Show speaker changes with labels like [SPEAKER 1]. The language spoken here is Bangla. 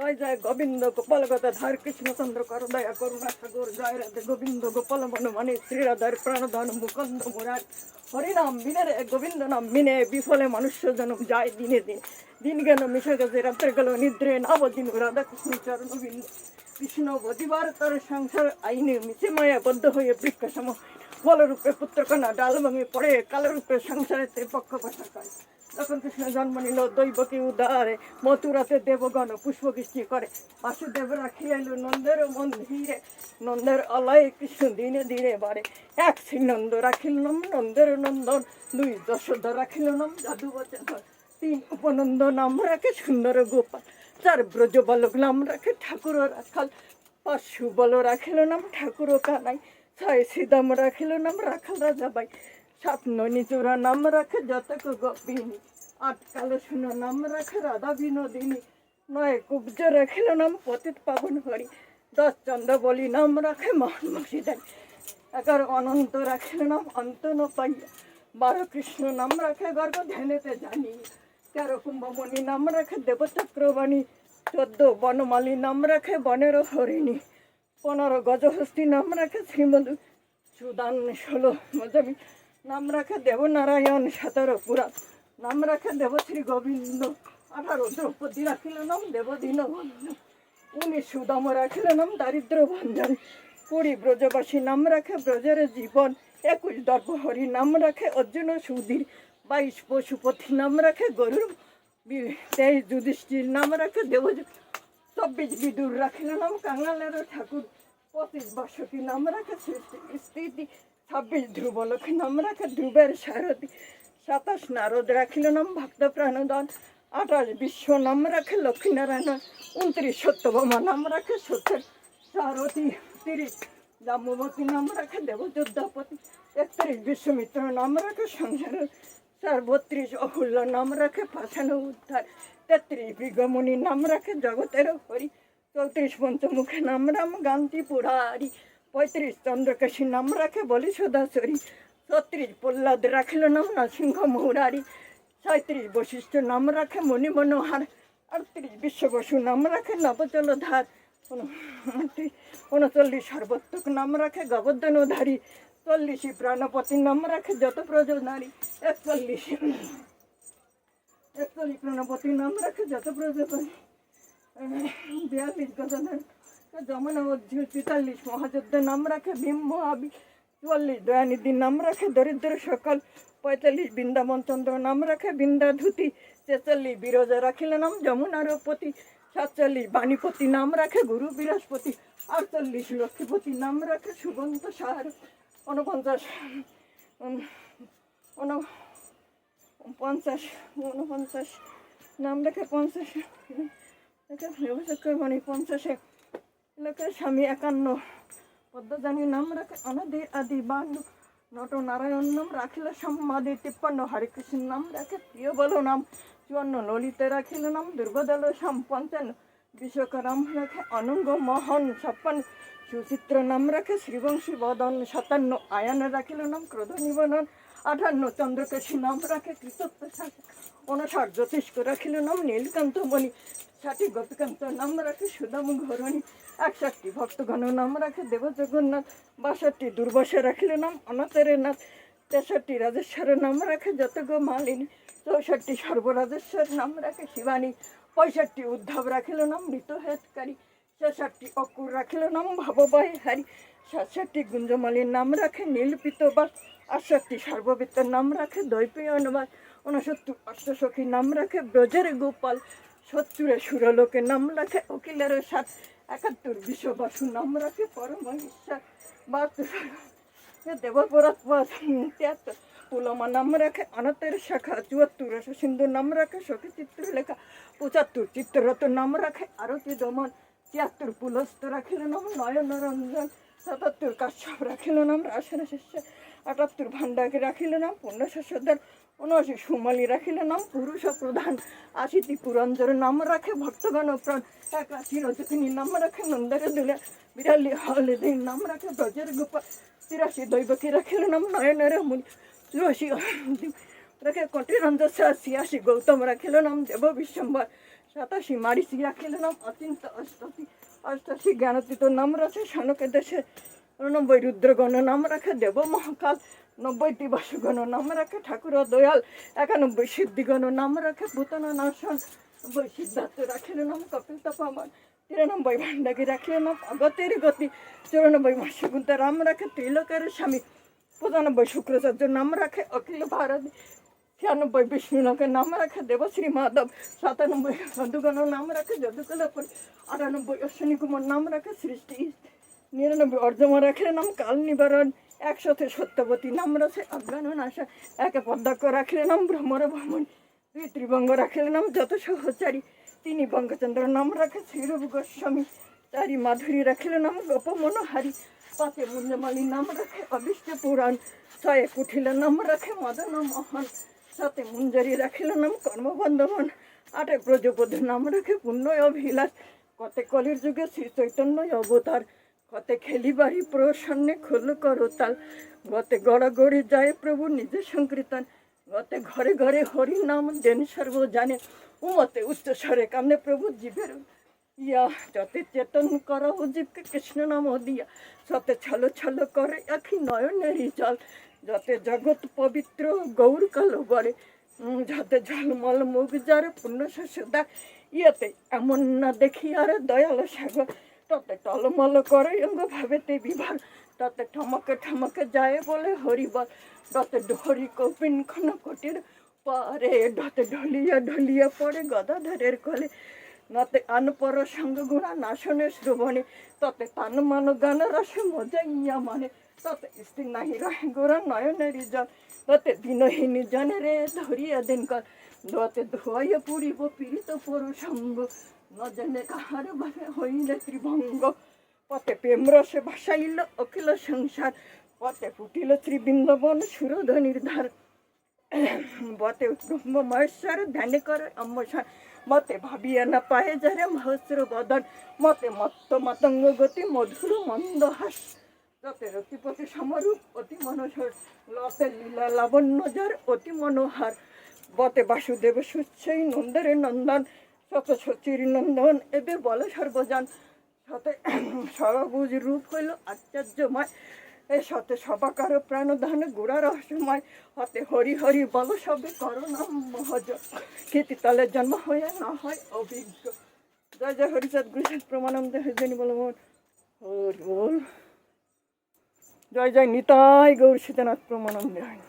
[SPEAKER 1] জয় জয়, গোবিন্দ গোপাল গদাধার কৃষ্ণচন্দ্র কর, দয়া করুণা সাগর জয় রাধে, গোবিন্দ গোপাল বনমানে শ্রীরাধার প্রাণধন মুকন্দ মুরার। হরিনাম বিনে রে, গোবিন্দ নাম বিনে, বিফলে মনুষ্য জনম যায় দিনে দিনে। দিন গেল মিশে গেছে, রাত্রে গেল নিদ্রে নব দিন রাধা কৃষ্ণ চরণ বিন্দু। কৃষ্ণ বদিবার তার সংসার, আইনে মিশে মায়া বদ্ধ হয়ে বৃক্ষ সম ফলরূপে পুত্রকন্যা ডাল ভাঙে পড়ে, কালরূপে সংসারেতে পক্ষপাশা করে যখন কৃষ্ণ জন্ম নিল, দৈবকী উদারে মথুরাতে দেবগণ পুষ্পবৃষ্টি করে। বাসুদেব রাখিয়াইল নন্দের মন্দিরে, নন্দের অলয় কৃষ্ণ দিনে দিনে বাড়ে। এক শ্রীনন্দ রাখিল নাম, নন্দের নন্দন। দুই যশোদা রাখিল নাম, জাদু বচন। তিন উপনন্দ নাম রাখে সুন্দর গোপাল। চার ব্রজ বালক নাম রাখে ঠাকুর রাখাল। পাঁচ সুবল রাখিল নাম ঠাকুর কানাই। ছয় শ্রীদাম রাখিল নাম রাখাল রাজাবাই। সাত ননীচূড়া নাম রাখে যতক গোপিনী। আট কালো শুনো, নাম রাখে রাধা বিনোদিনী। নয় কুব্জ রাখিল নাম পতিত পাবন হরি। দশ চন্দ্র বলি নাম রাখে মহান মুর্শিদারি এগারো অনন্ত রাখিল নাম অন্ত ন পাইয়া। বারো কৃষ্ণ নাম রাখে গর্গ ধ্যানেতে জানি। তেরো কুম্ভমণি নাম রাখে দেবচক্রবাণী। চোদ্দ বনমালী নাম রাখে বনের হরিণী। পনেরো গজহস্তি নাম রাখে শ্রীমধু। সুদান ষোলো মজাবি নাম রাখে দেবনারায়ণ সতেরো পুরা। নাম রাখে দেবশ্রী গোবিন্দ। আঠারো দ্রৌপদী রাখিল নাম দেবদীন বন্ধু। উনিশ সুদম রাখিল নাম দারিদ্র ভঞ্জন কুড়ি ব্রজবাসী নাম রাখে ব্রজের জীবন। একুশ দর্পহরি নাম রাখে অর্জুন সুধীর। বাইশ পশুপতি নাম রাখে গরুর। তেইশ যুধিষ্ঠির নাম রাখে দেবজ। চব্বিশ বিদুর রাখিল নাম কাঙালের ঠাকুর। পঁচিশ বাসকি নাম রাখে স্থিতি ছাব্বিশ ধ্রুবলক্ষ্মী নাম রাখে ধ্রুবের সারথী সাতাশ নারদ রাখিল নাম ভক্ত প্রাণদন। আঠাশ বিশ্ব নাম রাখে লক্ষ্মীনারায়ণ। উনত্রিশ সত্যভামা নাম রাখে সত্যের সারথী। তিরিশ জাম্বতী নাম রাখে দেবযোদ্ধাপতি। একত্রিশ বিশ্বমিত্র নাম রাখে সংসার। চার বত্রিশ অহুল্য নাম রাখে পাঠানো উদ্ধার। তেত্রিশ বিগমণি নাম রাখে জগতের হরি। চৌত্রিশ পঞ্চমুখে নাম রাম গান্তি পুরারি। পঁয়ত্রিশ চন্দ্রকেশী নাম রাখে বলি সদাচরি। ছত্রিশ প্রহ্লাদ রাখিল নাম নরসিংহ মহুরারি। ছয়ত্রিশ বশিষ্ঠ নাম রাখে মণি মনোহার। আটত্রিশ বিশ্ববসু নাম রাখে নবজলধার। উনচল্লিশ সর্বত্রক নাম রাখে গবর্ধনধারী চল্লিশে প্রাণপতি নাম রাখে যত প্রজ নারী একচল্লিশ একচল্লিশ প্রাণপতি নাম রাখে যত প্রজ বিয়াল্লিশ অর্জুন তেতাল্লিশ মহাযুদ্ধ নাম রাখে ভীম মহাবি চুয়াল্লিশ দয়ানিধি নাম রাখে দরিদ্র সকল পঁয়তাল্লিশ বৃন্দাবন চন্দ্র নাম রাখে বৃন্দা ধুতি ছেচল্লিশ বিরজা রাখিল নাম যমুনার পতি সাতচল্লিশ বাণীপতি নাম রাখে গুরু বৃহস্পতি আটচল্লিশ লক্ষ্মীপতি নাম রাখে সুগন্ত সাহার ঊনপঞ্চাশ উম, পঞ্চাশ ঊনপঞ্চাশ নাম রেখে পঞ্চাশ মানে পঞ্চাশে লোকে স্বামী একান্ন। পদ্মজানী নাম রাখে অনাদি আদি বান্ন। নট নারায়ণ নাম রাখিল সম্মাদি তিপ্পান্ন। হরিকৃষ্ণ নাম রাখে প্রিয় বল নাম। চুয়ান্ন। ললিতে রাখিল নাম দুর্গদল সাম পঞ্চান্ন। বিশ্বকরাম রাখে অনঙ্গ মোহন ছাপ্পান্ন। সুচিত্র নাম রাখে শ্রীবংশী বদন সাতান্ন। আয়ান রাখিল নাম ক্রোধ নিবনন আঠান্ন। চন্দ্রকেশী নাম রাখে কৃতত্ব উনষাট জ্যোতিষ্ক রাখিল নাম নীলকান্ত মণি। ষাটি গোপীকান্ত নাম রাখে সুদাম ঘরণী একষট্টি ভক্তগণ নাম রাখে দেব জগন্নাথ, বাষট্টি দুর্বাসা রাখিল নাম অনাথের নাথ, তেষট্টি রাজেশ্বরের নাম রাখে যত গো মালিনী, চৌষট্টি সর্বরাজেশ্বর নাম রাখে শিবানী, পঁয়ষট্টি উদ্ধব রাখিল নাম মৃত হেতকারী ছেষট্টি অকুর রাখিল নাম ভববাই হারি সাতষট্টি গুঞ্জমালীর নাম রাখে নীলপিত বাস আটষট্টি সর্ববিত্তের নাম রাখে দৈপয়নবাস ঊনসত্তর অষ্টসখীর নাম রাখে ব্রজের গোপাল সত্তরে সুরলোকের নাম রাখে অকিলের সাত একাত্তর বিশ্ববাসু নাম রাখে, পরম ঈশ্বর বাহাত্তর দেবপরাত তিয়াত্তর পুলমা নাম রাখে অনতের শাখা চুয়াত্তর সিন্ধু নাম রাখে, সখী চিত্রলেখা পঁচাত্তর চিত্ররত নাম রাখে, আরতি দমন তিয়াত্তর, পুলস্ত রাখিল নাম নয়ন রঞ্জন সাতাত্তর, কাশ্যপ রাখিল নাম, রাসেন শিষ্য আটাত্তর ভান্ডাকে রাখিল নাম পূর্ণশস্যদার উনআশি সুমালি রাখিল নাম পুরুষ প্রধান। আশিটি পুরঞ্জর নাম রাখে ভক্তগণ প্রাণ। একাশি রজকিনী নাম রাখে নন্দারে দুলে। বিরালি হলদিন নাম রাখে ব্রজের গোপাল তিরাশি দৈবকী রাখিল নাম নয়নের মুনি। চুরাশি রাখে কটিরঞ্জ ছিয়াশি গৌতম। রাখিল নাম দেব বিশ্বম্বর। সাতাশি মারিচি রাখিলে নাম অচিন্ত অষ্টাশি অষ্টাশি জ্ঞানতীত নাম রাখে শানকে দেশে। নব্বই রুদ্রগণ নাম রাখে দেব মহাকাল নব্বইটি বাসুগণ নাম রাখে ঠাকুর দয়াল, একানব্বই সিদ্ধিগণ নাম রাখে ভূতন নাশন নব্বই সিদ্ধার্থ রাখিলে নাম কপিল তপামান তিরানব্বই ভান্ডাকি রাখিলে নাম অগতির গতি, চৌরানব্বই মাসিকুন্ত রাম রাখে ত্রিলোকের স্বামী, পঁচানব্বই শুক্রাচার্য নাম রাখে অখিল ভারত, ছিয়ানব্বই বিষ্ণুলোকের নাম রাখে দেবশ্রী মাধব, সাতানব্বই সদুগণ নাম রাখে যদুকলাপুর, আটানব্বই অশ্বিনী কুমার নাম রাখে সৃষ্টি নিরানব্বই অর্জমা রাখে নাম কাল নিবারণ একশোতে সত্যবতী নাম রাখে অজ্ঞান নাশা একে পদ্মাক্ষ রাখলে নাম ভ্রমর ভ্রমণ দুই ত্রিভঙ্গ রাখলে নাম যত সহচারী, তিনি বঙ্গচন্দ্র নাম রাখে শ্রীরূপ গোস্বামী, চারি মাধুরী রাখলে নাম গোপ মনোহারী, পাতে মুঞ্জমালী নাম রাখে অবিষ্ট পুরাণ, ছয়ে কুঠিলা নাম রাখে মদন মোহন সাথে মুঞ্জারি রাখিল নাম কর্মবন্ধবন, আটে ব্রজপদ নাম রাখে পুণ্য অভিলাষ, কতে কলির যুগে শ্রী চৈতন্য অবতার কতে খেলিবাড়ি প্রসন্নে খোল করো তাল। গতে গড়াগড়ি যায় প্রভু নিজে সংকীর্তন। গতে ঘরে ঘরে হরি নাম দেন সর্ব জানে উমতে উচ্চ স্বরে কামনে প্রভু জীবের। ইয়া যতে চেতন কর জীবকে কৃষ্ণ নাম দিয়া। সতে ছল ছল করে আখি নয়নেরই জল। যতে জগৎ পবিত্র গৌর কালো উম, যাতে ঝলমল মুখ যার পূর্ণ শস্যদা ইয়েতে এমন না দেখি আর দয়াল সাগর। ততে টলমল করে অঙ্গ ভাবেতে বিভাগ তাতে ঠমকে ঠমকে যায় বলে হরিবল, ততে হরি কপিন খন কোটির পারে ডতে ঢলিয়া ঢলিয়া পড়ে গদাধরের কলে নতে আনপর সঙ্গ গুণা নাশনে শ্রবণে, ততে তান মান গান রসে মজা ইয়া মানে ততে স্ত্রী নাহি রহে গোরা নয়নেরই জল, ততে দিনহীন জনে রে ধরিয়া দিন কর দতে ধোয়াইয়া পুরিব পীড়িত ন জনে কাহার ভাবে হইলে ত্রিভঙ্গ। পথে প্রেম রসে ভাসাইল, অখিল সংসার। পথে ফুটিল ত্রিবৃন্দবন সুরধ্বনির ধার বতে ব্রহ্ম মহেশ্বর, ধ্যান করে অম্মসার মতে ভাবিয়া না পায়ে যারে মহস্র বদন। মতে মত্ত মতঙ্গ গতি, মধুর মন্দ হাস। যতে রতিপতি সমরূপ, অতি মনোহর। লতে লীলা লাবণ্য যার অতি মনোহার। বতে বাসুদেব সুচ্ছই নন্দের নন্দন। শত সচির নন্দন, এবে বলে সর্বজন। সতে সরবুজ রূপ হইল আশ্চর্যময়। এ সতে সবাকার প্রাণধান গোড়া রহস্যময়। হতে হরি হরি বল সবে করোনা মহজ। কীর্তি তলে জন্ম হয়ে না হয় অভিজ্ঞ। জয় জয় হরিচাঁদ গুরুচাঁদ প্রমানন্দ হরিজনী বল মোর হরি বল। জয় জয় নিতাই গৌর সীতানাথ প্রমানন্দ হয়